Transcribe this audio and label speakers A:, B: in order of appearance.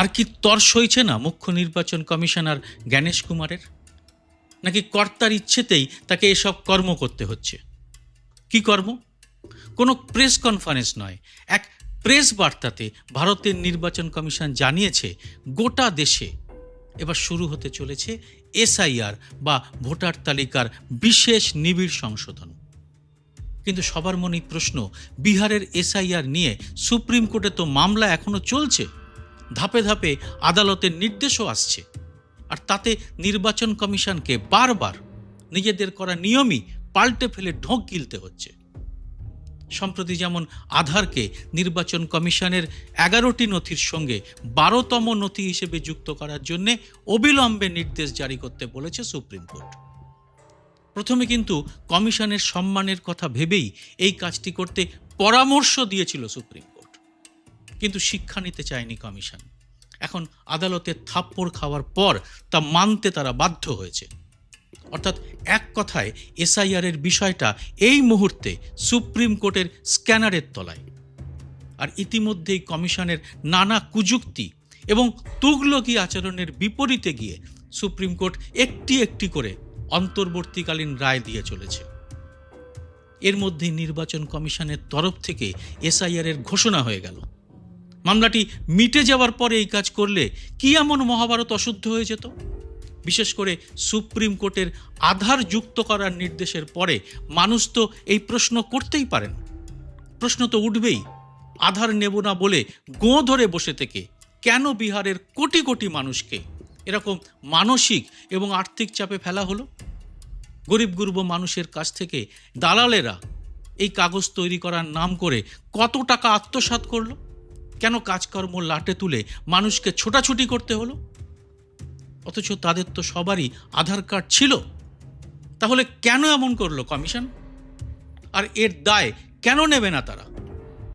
A: আর কি তর্স হয়েছে না মুখ্য নির্বাচন কমিশনার জ্ঞানেশ কুমারের? নাকি কর্তার ইচ্ছেতেই তাকে এসব কর্ম করতে হচ্ছে? কি কর্ম? কোনো প্রেস কনফারেন্স নয়, এক প্রেস বার্তাতে ভারতের নির্বাচন কমিশন জানিয়েছে গোটা দেশে এবার শুরু হতে চলেছে এসআইআর বা ভোটার তালিকার বিশেষ নিবিড় সংশোধন। কিন্তু সবার মনেই প্রশ্ন, বিহারের এসআইআর নিয়ে সুপ্রিম কোর্টে তো মামলা এখনও চলছে? ধাপে ধাপে আদালতের নির্দেশও আসছে। আর তাতে নির্বাচন কমিশনকে বারবার নিজেদের করা নিয়মই পাল্টে ফেলে ঢোক গিলতে হচ্ছে। সম্প্রতি যেমন আধারকে নির্বাচন কমিশনের এগারোটি নথির সঙ্গে বারোতম নথি হিসেবে যুক্ত করার জন্য অবিলম্বে নির্দেশ জারি করতে বলেছে সুপ্রিম কোর্ট। প্রথমে কিন্তু কমিশনের সম্মানের কথা ভেবেই এই কাজটি করতে পরামর্শ দিয়েছিল সুপ্রিম কিন্তু শিক্ষা নিতে চায়নি কমিশন। এখন আদালতের থাপ্পড় খাওয়ার পর তা মানতে তারা বাধ্য হয়েছে। অর্থাৎ এক কথায় এসআইআরের বিষয়টা এই মুহূর্তে সুপ্রিম কোর্টের স্ক্যানারের তলায়। আর ইতিমধ্যেই কমিশনের নানা কুযুক্তি এবং তুগলকি আচরণের বিপরীতে গিয়ে সুপ্রিম কোর্ট একটি একটি করে অন্তর্বর্তীকালীন রায় দিয়ে চলেছে। এর মধ্যে নির্বাচন কমিশনের তরফ থেকে এসআইআরের ঘোষণা হয়ে গেল। মামলাটি মিটে যাওয়ার পরে এই কাজ করলে কি এমন মহাভারত অশুদ্ধ হয়ে যেত? বিশেষ করে সুপ্রিম কোর্টের আধার যুক্ত করার নির্দেশের পরে মানুষ তো এই প্রশ্ন করতেই পারেন। প্রশ্ন তো উঠবেই, আধার নেব না বলে গোঁ ধরে বসে থেকে কেন বিহারের কোটি কোটি মানুষকে এরকম মানসিক এবং আর্থিক চাপে ফেলা হলো? গরিব গুরব মানুষের কাছ থেকে দালালেরা এই কাগজ তৈরি করার নাম করে কত টাকা আত্মসাৎ করল? কেন কাজকর্ম লাটে তুলে মানুষকে ছোটাছুটি করতে হলো? অথচ তাদের তো সবারই আধার কার্ড ছিল। তাহলে কেন এমন করল কমিশন? আর এর দায় কেন নেবে না তারা?